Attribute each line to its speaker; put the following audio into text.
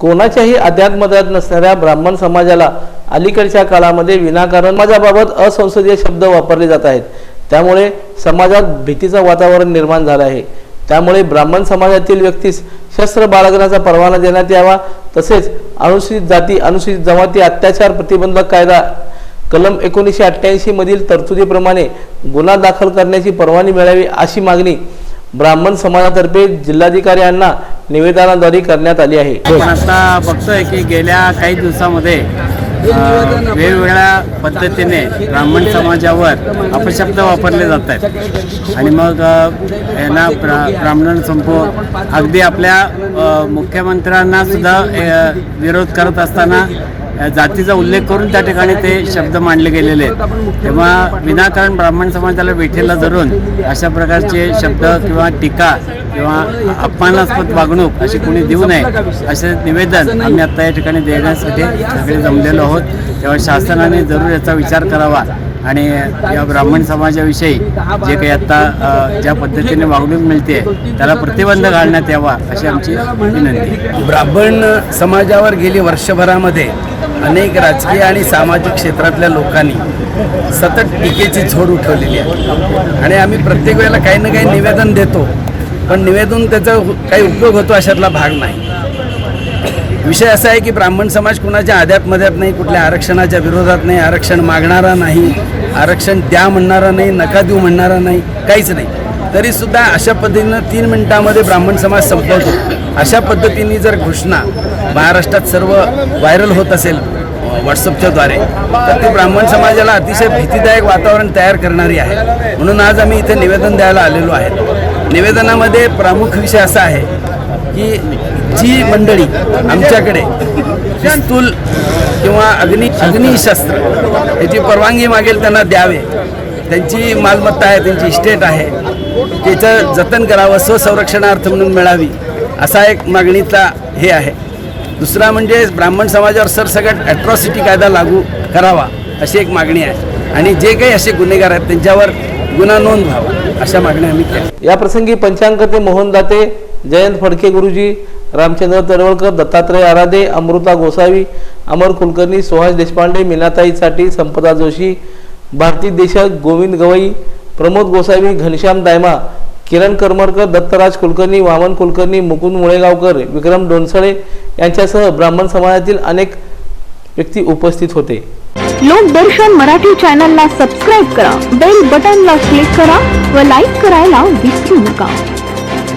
Speaker 1: कोणाच्याही अध्यात्मदात नसणाऱ्या ब्राह्मण समाजाला अलीकडच्या काळामध्ये विनाकारण समाजाबाबत असंसदीय शब्द वापरले जात आहेत. त्यामुळे समाजात भीतीचं वातावरण निर्माण झालं आहे. त्यामुळे ब्राह्मण समाजातील व्यक्तीस शस्त्र बाळगण्याचा परवाना देण्यात यावा. तसेच अनुसूचित जाती अनुसूचित जमाती अत्याचार प्रतिबंधक कायदा कलम एकोणीसशे अठ्ठ्याऐंशी मधील तरतुदीप्रमाणे गुन्हा दाखल करण्याची परवानगी मिळावी अशी मागणी ब्राह्मण समाजातर्फे जिल्हाधिकारी यांना निवेदनाद्वारे करण्यात आली आहे.
Speaker 2: आपण आता बघतोय की गेल्या काही दिवसामध्ये वेगवेगळ्या पद्धतीने ब्राह्मण समाजावर अपशब्द वापरले जात आहेत. आणि मग यांना ब्रा ब्राह्मण संपो अगदी आपल्या मुख्यमंत्र्यांना सुद्धा विरोध करत असताना जातीचा उल्लेख करून त्या ठिकाणी ते शब्द मांडले गेलेले आहेत. तेव्हा विनाकारण ब्राह्मण समाजाला वेठेला धरून अशा प्रकारचे शब्द किंवा टीका किंवा अपमानास्पद वागणूक अशी कोणी देऊ नये असे निवेदन आम्ही आत्ता या ठिकाणी देण्यासाठी सगळे जमलेलो आहोत. तेव्हा शासनाने जरूर याचा विचार करावा आणि या ब्राह्मण समाजाविषयी जे काही आत्ता ज्या पद्धतीने वागणूक मिळते त्याला प्रतिबंध घालण्यात यावा अशी आमची विनंती
Speaker 3: ब्राह्मण समाजावर गेली वर्षभरामध्ये अनेक राजकीय आणि सामाजिक क्षेत्रातल्या लोकांनी सतत टीकेची झोड उठवलेली आहे. आणि आम्ही प्रत्येक वेळेला काही ना काही निवेदन देतो पण निवेदन त्याचा काही उपयोग होतो अशातला भाग नाही. विषय असा आहे की ब्राह्मण समाज कुणाच्या आध्यात्मध्यात नाही कुठल्या आरक्षणाच्या विरोधात नाही आरक्षण मागणारा नाही आरक्षण द्या म्हणणारा नाही नका देऊ म्हणणारा नाही काहीच नाही. तरीसुद्धा अशा पद्धतीनं तीन मिनिटामध्ये ब्राह्मण समाज संपवतो. अशा पद्धतीने जर घोषणा महाराष्ट्रात सर्व व्हायरल होत असेल व्हॉट्सअपच्या द्वारे तर ती ब्राह्मण समाजाला अतिशय भीतीदायक वातावरण तयार करणारी आहे. म्हणून आज आम्ही इथे निवेदन द्यायला आलेलो आहे. निवेदनामध्ये प्रमुख विषय असा आहे की जी मंडळी आमच्याकडे पिस्तूल किंवा अग्नि अग्निशस्त्र याची परवानगी मागेल त्यांना द्यावे. त्यांची मालमत्ता आहे त्यांची इस्टेट आहे. त्याचं जतन करावं स्वसंरक्षणार्थ म्हणून मिळावी. असा एक मागणीचा हे आहे. दुसरा म्हणजे ब्राह्मण समाजावर सरसकट ॲट्रॉसिटी कायदा लागू करावा अशी एक मागणी आहे. आणि जे काही असे गुन्हेगार आहेत त्यांच्यावर गुन्हा नोंद व्हावा अशा मागण्या आम्ही केल्या.
Speaker 1: या प्रसंगी मोहन दाते जयंत फडके गुरुजी रामचंद्र तळवळकर दत्तात्रय आराधे अमृता गोसावी अमर कुलकर्णी सुहास देशपांडे मीनाताई साठी संपदा जोशी भारती देशक गोविंद गवई प्रमोद गोसावी घनश्याम दायमा किरण करमरकर दत्तराज कुलकर्णी वामन कुलकर्णी मुकुंद मुळेगावकर विक्रम डोनसळे यांच्यासह ब्राह्मण समाजातील अनेक व्यक्ती उपस्थित होते.
Speaker 4: लोकदर्शन मराठी चॅनलला सबस्क्राईब करा बेल बटनला क्लिक करा व लाईक करायला विसरू नका.